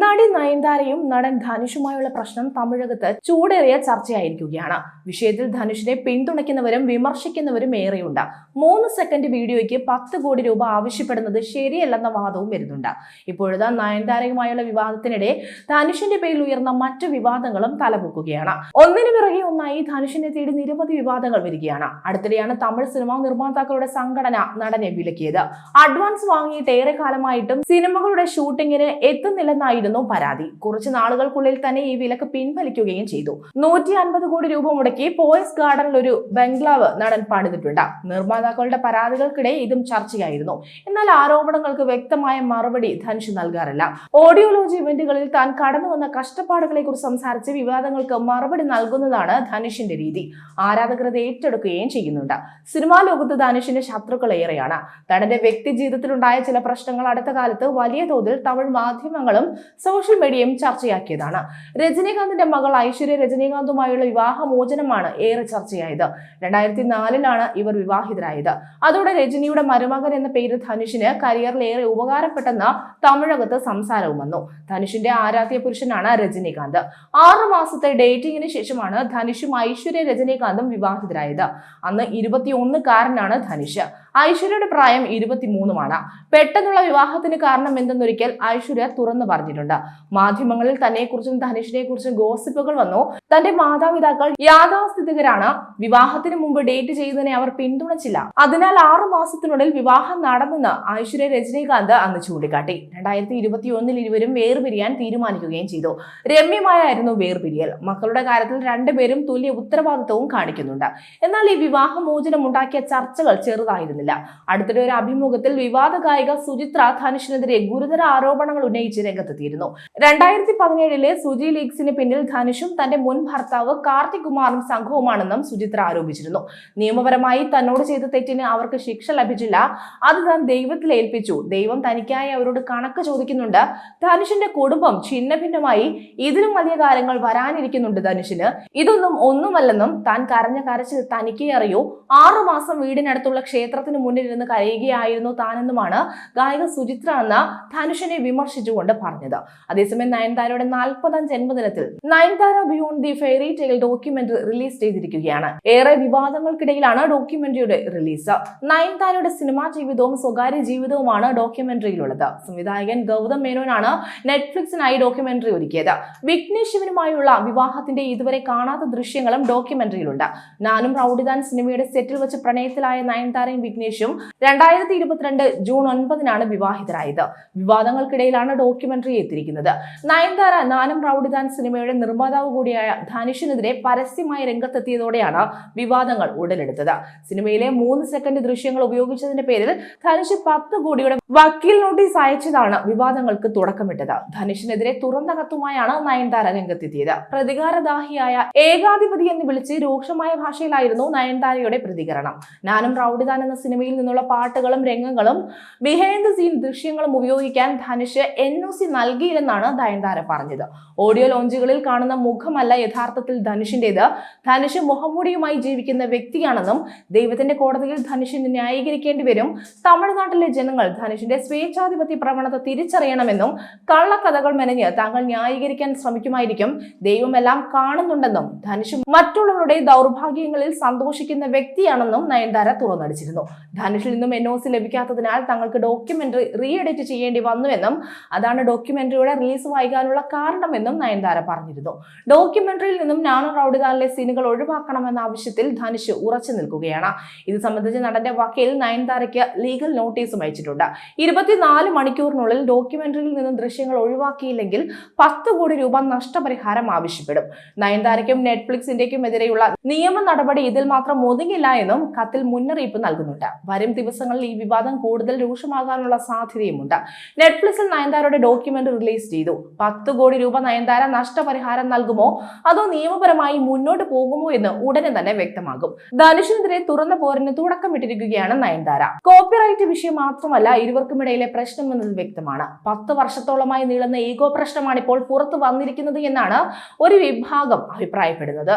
നടി നയൻതാരയും നടൻ ധനുഷുമായുള്ള പ്രശ്നം തമിഴകത്ത് ചൂടേറിയ ചർച്ചയായിരിക്കുകയാണ്. വിഷയത്തിൽ ധനുഷിനെ പിന്തുണയ്ക്കുന്നവരും വിമർശിക്കുന്നവരും ഏറെയുണ്ട്. മൂന്ന് സെക്കൻഡ് വീഡിയോയ്ക്ക് പത്ത് കോടി രൂപ ആവശ്യപ്പെടുന്നത് ശരിയല്ലെന്ന വാദവും വരുന്നുണ്ട്. ഇപ്പോഴത്തെ നയൻതാരയുമായുള്ള വിവാദത്തിനിടെ ധനുഷിന്റെ പേരിൽ ഉയർന്ന മറ്റു വിവാദങ്ങളും തലപൊക്കുകയാണ്. ഒന്നിനു പിറകെ ഒന്നായി ധനുഷിനെ തേടി നിരവധി വിവാദങ്ങൾ വരികയാണ്. അടുത്തിടെയാണ് തമിഴ് സിനിമാ നിർമ്മാതാക്കളുടെ സംഘടന നടനെ വിലക്കിയത്. അഡ്വാൻസ് വാങ്ങിയിട്ട് ഏറെ കാലമായിട്ടും സിനിമകളുടെ ഷൂട്ടിങ്ങിന് എത്തുന്നില്ലെന്നായിരുന്നു പരാതി. കുറച്ച് നാളുകൾക്കുള്ളിൽ തന്നെ ഈ വിലക്ക് പിൻവലിക്കുകയും ചെയ്തു. നൂറ്റി അൻപത് കോടി രൂപ മുടക്കി പോയസ് ഗാർഡനിൽ ഒരു ബംഗ്ലാവ് നടൻ പണിതിട്ടുണ്ട്. നിർമ്മാതാക്കളുടെ പരാതികൾക്കിടെ ഇതും ചർച്ചയായിരുന്നു. എന്നാൽ ആരോപണങ്ങൾക്ക് വ്യക്തമായ മറുപടി ധനുഷ് നൽകാറില്ല. ഓഡിയോളജി ഇവന്റുകളിൽ താൻ കടന്നു വന്ന കഷ്ടപ്പാടുകളെ കുറിച്ച് സംസാരിച്ച് വിവാദങ്ങൾക്ക് മറുപടി നൽകുന്നതാണ് ധനുഷിന്റെ രീതി. ആരാധകർ അത് ഏറ്റെടുക്കുകയും ചെയ്യുന്നുണ്ട്. സിനിമാ ലോകത്ത് ധനുഷിന്റെ ശത്രുക്കൾ ഏറെയാണ്. തന്റെ വ്യക്തി ജീവിതത്തിലുണ്ടായ ചില പ്രശ്നങ്ങൾ അടുത്ത കാലത്ത് വലിയ തോതിൽ തമിഴ് മാധ്യമങ്ങളും സോഷ്യൽ മീഡിയയും ചർച്ചയാക്കിയതാണ്. രജനീകാന്തിന്റെ മകൾ ഐശ്വര്യ രജനീകാന്തുമായുള്ള വിവാഹമോചനമാണ് ഏറെ ചർച്ചയായത്. രണ്ടായിരത്തി നാലിലാണ് ഇവർ വിവാഹിതരായത്. അതോടെ രജനിയുടെ മരുമകൻ എന്ന പേര് ധനുഷിന് കരിയറിൽ ഏറെ ഉപകാരപ്പെട്ടെന്ന തമിഴകത്ത് സംസാരവും വന്നു. ധനുഷിന്റെ ആരാധ്യ പുരുഷനാണ് രജനീകാന്ത്. ആറു മാസത്തെ ഡേറ്റിംഗിന് ശേഷമാണ് ധനുഷും ഐശ്വര്യ രജനീകാന്തും വിവാഹിതരായത്. അന്ന് ഇരുപത്തിയൊന്നുകാരനാണ് ധനുഷ്. ഐശ്വര്യയുടെ പ്രായം ഇരുപത്തിമൂന്നുമാണ്. പെട്ടെന്നുള്ള വിവാഹത്തിന് കാരണം എന്തെന്നൊരിക്കൽ ഐശ്വര്യ തുറന്നു പറഞ്ഞിട്ടുണ്ട്. മാധ്യമങ്ങളിൽ തന്നെ കുറിച്ചും ധനുഷിനെ കുറിച്ചും ഗോസിപ്പുകൾ വന്നു. തന്റെ മാതാപിതാക്കൾ യാഥാസ്ഥിതികരാണ്. വിവാഹത്തിന് മുമ്പ് ഡേറ്റ് ചെയ്തതിനെ അവർ പിന്തുണച്ചില്ല. അതിനാൽ ആറു മാസത്തിനുള്ളിൽ വിവാഹം നടന്നെന്ന് ഐശ്വര്യ രജനീകാന്ത് അന്ന് ചൂണ്ടിക്കാട്ടി. രണ്ടായിരത്തി ഇരുപത്തി ഒന്നിൽ ഇരുവരും വേർപിരിയാൻ തീരുമാനിക്കുകയും ചെയ്തു. രമ്യമായായിരുന്നു വേർപിരിയൽ. മക്കളുടെ കാര്യത്തിൽ രണ്ടുപേരും തുല്യ ഉത്തരവാദിത്വവും കാണിക്കുന്നുണ്ട്. എന്നാൽ ഈ വിവാഹമോചനം ഉണ്ടാക്കിയ ചർച്ചകൾ ചെറുതായിരുന്നില്ല അടുത്തിടെ ഒരു അഭിമുഖത്തിൽ വിവാദ ഗായിക സുചിത്ര ധനുഷിനെതിരെ ഗുരുതര ആരോപണങ്ങൾ ഉന്നയിച്ച് രംഗത്തെത്തിയിരുന്നു. രണ്ടായിരത്തി പതിനേഴിലെ സുജി ലീഗ്സിന് പിന്നിൽ ധനുഷും തന്റെ മുൻ ഭർത്താവ് കാർത്തിക് കുമാറും സംഘവുമാണെന്നും സുചിത്ര ആരോപിച്ചിരുന്നു. നിയമപരമായി തന്നോട് ചെയ്ത തെറ്റിന് അവർക്ക് ശിക്ഷ ലഭിച്ചില്ല. അത് താൻ ദൈവത്തിൽ ഏൽപ്പിച്ചു. ദൈവം തനിക്കായി അവരോട് കണക്ക് ചോദിക്കുന്നുണ്ട്. ധനുഷിന്റെ കുടുംബം ഛിന്ന ഭിന്നമായി ഇതിലും വലിയ കാര്യങ്ങൾ വരാനിരിക്കുന്നുണ്ട് ധനുഷിന്. ഇതൊന്നും ഒന്നുമല്ലെന്നും താൻ കരഞ്ഞ കരച്ചിൽ തനിക്കേ അറിയൂ. ആറുമാസം വീടിനടുത്തുള്ള ക്ഷേത്രത്തിന് മുന്നിൽ ഇരുന്ന് കരയുകയായിരുന്നു താനെന്നുമാണ് ഗായിക സുചിത്ര എന്ന ധനുഷിനെ വിമർശിച്ചുകൊണ്ട് പറഞ്ഞത്. അതേസമയം നയൻതാരയുടെ നാൽപ്പതാം ജന്മദിനത്തിൽ Nayanthara beyond the fairy tale documentary release ചെയ്തിരിക്കുകയാണ്. ഏറെ വിവാദങ്ങൾക്കിടയിലാണ് ഡോക്യുമെന്ററിയുടെ റിലീസ് നയൻതാരയുടെ സിനിമാ ജീവിതവും സ്വകാര്യ ജീവിതവുമാണ് ഡോക്യുമെന്ററിയിലുള്ളത് സംവിധായകൻ ഗൗതം മേനോനാണ് നെറ്റ്ഫ്ലിക്സിനായി ഡോക്യുമെന്ററി ഒരുക്കിയത്. വിഘ്നേഷ് ശിവനുമായുള്ള വിവാഹത്തിന്റെ ഇതുവരെ കാണാത്ത ദൃശ്യങ്ങളും ഡോക്യുമെന്ററിയിലുണ്ട് നാനും റൌഡിദാൻ സിനിമയുടെ സെറ്റിൽ വെച്ച് പ്രണയത്തിലായ നയൻതാരയും വിഘ്നേഷും രണ്ടായിരത്തി ഇരുപത്തിരണ്ട് ജൂൺ ഒൻപതിനാണ് വിവാഹിതരായത്. വിവാദങ്ങൾക്കിടയിലാണ് ഡോക്യുമെന്ററി എത്തിയിരിക്കുന്നത്. നയൻതാര നാനം റൌഡിദാൻ സിനിമയുടെ നിർമ്മാതാവ് കൂടിയായ ധനുഷിനെതിരെ പരസ്യമായി രംഗത്തെത്തിയതോടെയാണ് വിവാദങ്ങൾ ഉടലെടുത്തത്. സിനിമയിലെ മൂന്ന് സെക്കൻഡ് ദൃശ്യങ്ങൾ ഉപയോഗിച്ചതിന്റെ പേരിൽ ധനുഷ് പത്ത് കോടിയുടെ വക്കീൽ നോട്ടീസ് അയച്ചതാണ് വിവാദങ്ങൾക്ക് തുടക്കമിട്ടത്. ധനുഷിനെതിരെ തുറന്ന കത്തുമായാണ് നയൻതാര രംഗത്തെത്തിയത്. പ്രതികാരദാഹിയായ ഏകാധിപതി എന്ന് വിളിച്ച് രൂക്ഷമായ ഭാഷയിലായിരുന്നു നയൻതാരയുടെ പ്രതികരണം. നാനും റൌഡിദാൻ എന്ന സിനിമയിൽ നിന്നുള്ള പാട്ടുകളും രംഗങ്ങളും ബിഹൈൻഡ് ദ സീൻ ദൃശ്യങ്ങളും ഉപയോഗിക്കാൻ ധനുഷ് എൻ ഒ സി നൽകിയില്ലെന്നാണ് ദയൻതാര പറഞ്ഞത്. ഓഡിയോ ലോഞ്ചുകളിൽ കാണുന്ന മുഖമല്ല യഥാർത്ഥത്തിൽ ധനുഷിന്റേത്. ധനുഷ് മുഖംമൂടിയുമായി ജീവിക്കുന്ന വ്യക്തിയാണെന്നും ദൈവത്തിന്റെ കോടതിയിൽ ധനുഷിന് ന്യായീകരിക്കേണ്ടി വരും. തമിഴ്നാട്ടിലെ ജനങ്ങൾ ധനുഷിന്റെ സ്വേച്ഛാധിപത്യ പ്രവണത തിരിച്ചറിയണമെന്നും കള്ളക്കഥകൾ മെനഞ്ഞ് താങ്കൾ ന്യായീകരിക്കാൻ ശ്രമിക്കുമായിരിക്കും. ദൈവമെല്ലാം കാണുന്നുണ്ടെന്നും ധനുഷ് മറ്റുള്ളവരുടെ ദൗർഭാഗ്യങ്ങളിൽ സന്തോഷിക്കുന്ന വ്യക്തിയാണെന്നും നയൻതാര തുറന്നടിച്ചിരുന്നു. ധനുഷിൽ നിന്നും എൻ ഒ സി ലഭിക്കാത്തതിനാൽ തങ്ങൾക്ക് ഡോക്യുമെന്ററി റീ എഡിറ്റ് ചെയ്യേണ്ടി വന്നുവെന്നും അതാണ് ഡോക്യുമെന്ററിയുടെ റിലീസ് വൈകാനുള്ള കാരണമെന്നും നയൻതാര പറഞ്ഞിരുന്നു. ഡോക്യുമെന്ററിയിൽ നിന്നും നാനോ റൌഡിദാറിലെ സീനുകൾ ഒഴിവാക്കണമെന്ന ആവശ്യത്തിൽ ധനുഷ് ഉറച്ചു നിൽക്കുകയാണ്. ഇത് സംബന്ധിച്ച് നടന്റെ വക്കീൽ നയൻതാരയ്ക്ക് ലീഗൽ നോട്ടീസും അയച്ചിട്ടുണ്ട്. ഇരുപത്തിനാല് മണിക്കൂറിനുള്ളിൽ ഡോക്യുമെന്ററിയിൽ നിന്നും ദൃശ്യങ്ങൾ ഒഴിവാക്കിയില്ലെങ്കിൽ പത്ത് കോടി രൂപ നഷ്ടപരിഹാരം ആവശ്യപ്പെടും. നയൻതാരയ്ക്കും നെറ്റ്ഫ്ലിക്സിന്റെയും എതിരെയുള്ള നിയമ നടപടി ഇതിൽ മാത്രം ഒതുങ്ങില്ല എന്നും കത്തിൽ മുന്നറിയിപ്പ് നൽകുന്നുണ്ട്. വരും ദിവസങ്ങളിൽ ഈ വിവാദം കൂടുതൽ രൂക്ഷമാകാനുള്ള സാധ്യതയുമുണ്ട്. നെറ്റ്ഫ്ലിക്സിൽ നയൻതാരയുടെ ഡോക്യുമെന്റ് റിലീസ് ചെയ്തു. പത്ത് കോടി രൂപ നയൻതാര നഷ്ടപരിഹാരം നൽകുമോ? അതോ നിയമപരമായി മുന്നോട്ട് പോകുമോ എന്ന് ഉടനെ തന്നെ വ്യക്തമാകും. ധനുഷിനെതിരെ തുറന്ന പോരിന് തുടക്കമിട്ടിരിക്കുകയാണ് നയൻതാര. കോപ്പിറൈറ്റ് വിഷയം മാത്രമല്ല ഇരുവർക്കുമിടയിലെ പ്രശ്നം എന്നത് വ്യക്തമാണ്. പത്ത് വർഷത്തോളമായി നീളുന്ന ഈഗോ പ്രശ്നമാണ് ഇപ്പോൾ പുറത്തു വന്നിരിക്കുന്നത് എന്നാണ് ഒരു വിഭാഗം അഭിപ്രായപ്പെടുന്നത്.